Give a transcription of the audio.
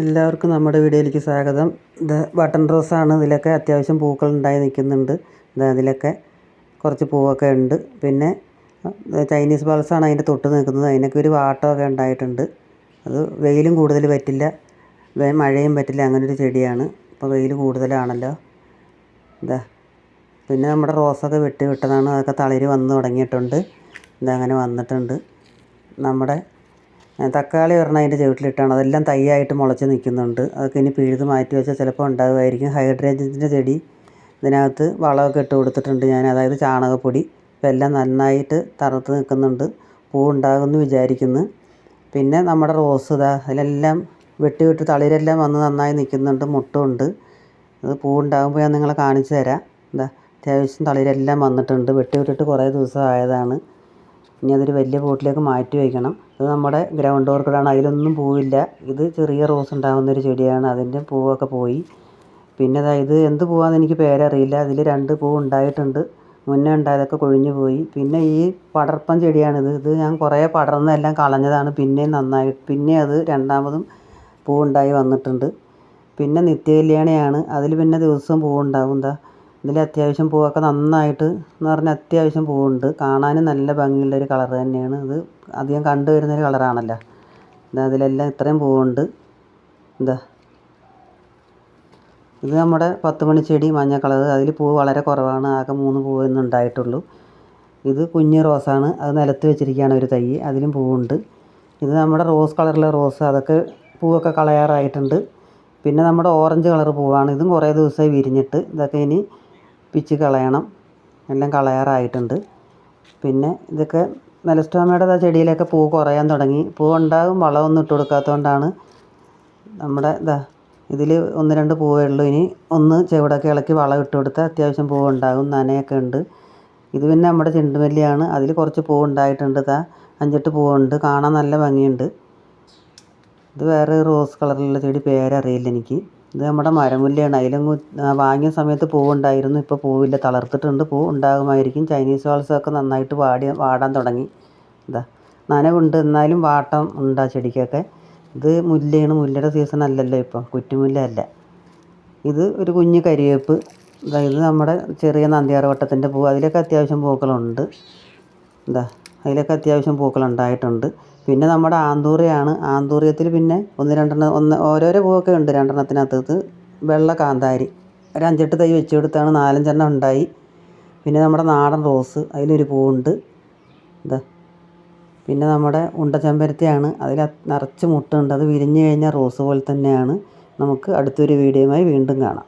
എല്ലാവർക്കും നമ്മുടെ വീഡിയോയിലേക്ക് സ്വാഗതം. ഇത് ബട്ടൺ റോസാണ് ഇതിലൊക്കെ അത്യാവശ്യം പൂക്കൾ ഉണ്ടായി നിൽക്കുന്നുണ്ട്. അതിലൊക്കെ കുറച്ച് പൂവൊക്കെ ഉണ്ട്. പിന്നെ ചൈനീസ് ബൾസാണ് അതിന്റെ തൊട്ട് നിൽക്കുന്നത്. അതിനൊക്കെ ഒരു വാട്ടമൊക്കെ ഉണ്ടായിട്ടുണ്ട്. അത് വെയിലും കൂടുതൽ പറ്റില്ല. മഴയും പറ്റില്ല. അങ്ങനെ ഒരു ചെടിയാണ്. ഇപ്പോൾ വെയിൽ കൂടുതലാണല്ലോ. ഇതാ പിന്നെ നമ്മുടെ റോസൊക്കെ വെട്ടി വിട്ടതാണ്. അതൊക്കെ തളിര് വന്ന് തുടങ്ങിയിട്ടുണ്ട്. ഇതങ്ങനെ വന്നിട്ടുണ്ട്. നമ്മുടെ തക്കാളി ഒരെണ്ണം അതിന്റെ ചുവട്ടിലിട്ടാണ്. അതെല്ലാം തൈയായിട്ട് മുളച്ച് നിൽക്കുന്നുണ്ട്. അതൊക്കെ ഇനി പിഴുത് മാറ്റി വെച്ചാൽ ചിലപ്പോൾ ഉണ്ടാകുമായിരിക്കും ഹൈഡ്രേഞ്ചിന്റെ ചെടി ഇതിനകത്ത് വളമൊക്കെ ഇട്ട് കൊടുത്തിട്ടുണ്ട് ഞാൻ. അതായത് ചാണകപ്പൊടി. ഇപ്പം എല്ലാം നന്നായിട്ട് തറുത്ത് നിൽക്കുന്നുണ്ട്. പൂ ഉണ്ടാകുമെന്ന് വിചാരിക്കുന്നു. പിന്നെ നമ്മുടെ റോസ് ഇതാ അതിലെല്ലാം വെട്ടി വിട്ട് തളിരെല്ലാം വന്ന് നന്നായി നിൽക്കുന്നുണ്ട്. മുട്ടുണ്ട്. അത് പൂ ഉണ്ടാകുമ്പോൾ ഞാൻ നിങ്ങളെ കാണിച്ചു തരാം. എന്താ അത്യാവശ്യം തളിരെല്ലാം വന്നിട്ടുണ്ട്. വെട്ടി വിട്ടിട്ട് കുറേ ദിവസം ആയതാണ്. ഇനി അതൊരു വലിയ പോട്ടിലേക്ക് മാറ്റി വയ്ക്കണം. ഇത് നമ്മുടെ ഗ്രൗണ്ട് ഓർക്കിഡാണ് അതിലൊന്നും പൂവില്ല. ഇത് ചെറിയ റോസ് ഉണ്ടാകുന്ന ഒരു ചെടിയാണ്. അതിന്റെ പൂവൊക്കെ പോയി. പിന്നെ ദാ ഇത് എന്ത് പൂവാന്ന് എനിക്ക് പേരറിയില്ല. അതിൽ രണ്ട് പൂ ഉണ്ടായിട്ടുണ്ട്. മുന്നേ ഉണ്ടായതൊക്കെ കൊഴിഞ്ഞു പോയി. പിന്നെ ഈ പടർപ്പൻ ചെടിയാണിത്. ഇത് ഞാൻ കുറേ പടർന്നെല്ലാം കളഞ്ഞതാണ്. പിന്നെയും നന്നായി. പിന്നെ അത് രണ്ടാമതും പൂവുണ്ടായി വന്നിട്ടുണ്ട്. പിന്നെ നിത്യകല്യാണിയാണ്. അതിൽ പിന്നെ ദിവസവും പൂവുണ്ടാവും എന്താ ഇതിൽ അത്യാവശ്യം പൂവൊക്കെ നന്നായിട്ട് എന്ന് പറഞ്ഞാൽ അത്യാവശ്യം പൂവുണ്ട്. കാണാനും നല്ല ഭംഗിയുള്ളൊരു കളർ തന്നെയാണ്. ഇത് അധികം കണ്ടു വരുന്നൊരു കളറാണല്ലോ. ഇതാ അതിലെല്ലാം ഇത്രയും പൂവുണ്ട്. എന്താ ഇത് നമ്മുടെ പത്ത് മണി ചെടി മഞ്ഞ കളർ അതിൽ പൂവ് വളരെ കുറവാണ്. ആകെ മൂന്ന് പൂവ് ഇന്ന് ഉണ്ടായിട്ടുള്ളൂ. ഇത് കുഞ്ഞ് റോസാണ്. അത് നിലത്ത് വെച്ചിരിക്കുകയാണ് ഒരു തൈ. അതിലും പൂവുണ്ട്. ഇത് നമ്മുടെ റോസ് കളറിലെ റോസ്. അതൊക്കെ പൂവൊക്കെ കളയാറായിട്ടുണ്ട്. പിന്നെ നമ്മുടെ ഓറഞ്ച് കളർ പൂവാണ്. ഇതും കുറേ ദിവസമായി വിരിഞ്ഞിട്ട്. ഇതൊക്കെ ഇനി പിച്ച് കളയണം. എല്ലാം കളയാറായിട്ടുണ്ട്. പിന്നെ ഇതൊക്കെ മെലസ്റ്റോമയുടെ ചെടിയിലൊക്കെ പൂ കുറയാൻ തുടങ്ങി. പൂ ഉണ്ടാകും വളമൊന്നും ഇട്ട് കൊടുക്കാത്തതുകൊണ്ടാണ് നമ്മുടെ ഇതാ ഇതിൽ ഒന്ന് രണ്ട് പൂവേ ഉള്ളൂ. ഇനി ഒന്ന് ചുവടൊക്കെ ഇളക്കി വളം ഇട്ട് കൊടുത്താൽ അത്യാവശ്യം പൂവുണ്ടാകും നനയൊക്കെ ഉണ്ട്. ഇത് പിന്നെ നമ്മുടെ ചെണ്ടുമല്ലിയാണ്. അതിൽ കുറച്ച് പൂ ഉണ്ടായിട്ടുണ്ട് ഇതാ അഞ്ചെട്ട് പൂവുണ്ട് കാണാൻ നല്ല ഭംഗിയുണ്ട്. ഇത് വേറെ റോസ് കളറിലുള്ള ചെടി പേരറിയില്ല എനിക്ക്. ഇത് നമ്മുടെ മരമുല്ലയാണ് അതിലങ്ങ് വാങ്ങിയ സമയത്ത് പൂവുണ്ടായിരുന്നു. ഇപ്പോൾ പൂവില്ല. തളർത്തിട്ടുണ്ട്. പൂ ഉണ്ടാകുമായിരിക്കും. ചൈനീസ് വാൾസൊക്കെ നന്നായിട്ട് വാടി വാടാൻ തുടങ്ങി. ഇതാ നനവുണ്ട്. എന്നാലും വാട്ടം ഉണ്ട് ആ ചെടിക്കൊക്കെ. ഇത് മുല്ലയാണ് മുല്ലയുടെ സീസൺ അല്ലല്ലോ ഇപ്പോൾ കുറ്റിമുല്ല അല്ല ഇത് ഒരു കുഞ്ഞ് കരിവേപ്പ് ഇത് നമ്മുടെ ചെറിയ നന്ദിയാർവട്ടത്തിന്റെ പൂ. അതിലൊക്കെ അത്യാവശ്യം പൂക്കളുണ്ട്. എന്താ അതിലൊക്കെ അത്യാവശ്യം പൂക്കളുണ്ടായിട്ടുണ്ട് പിന്നെ നമ്മുടെ ആന്തൂറിയാണ്. ആന്തൂറിയത്തിൽ പിന്നെ ഒന്ന് രണ്ടെണ്ണം ഒന്ന് ഓരോരോ പൂവൊക്കെ ഉണ്ട് രണ്ടെണ്ണത്തിനകത്ത്. വെള്ള കാന്താരി. ഒരു അഞ്ചെട്ട് തൈ വെച്ച് കൊടുത്താണ് നാലഞ്ചെണ്ണം ഉണ്ടായി. പിന്നെ നമ്മുടെ നാടൻ റോസ് അതിലൊരു പൂവുണ്ട്. ഇതാ പിന്നെ നമ്മുടെ ഉണ്ടച്ചമ്പരത്തിയാണ്. അതിൽ നിറച്ച് മുട്ടുണ്ട്. അത് വിരിഞ്ഞു കഴിഞ്ഞാൽ റോസ് പോലെ തന്നെയാണ്. നമുക്ക് അടുത്തൊരു വീഡിയോയുമായി വീണ്ടും കാണാം.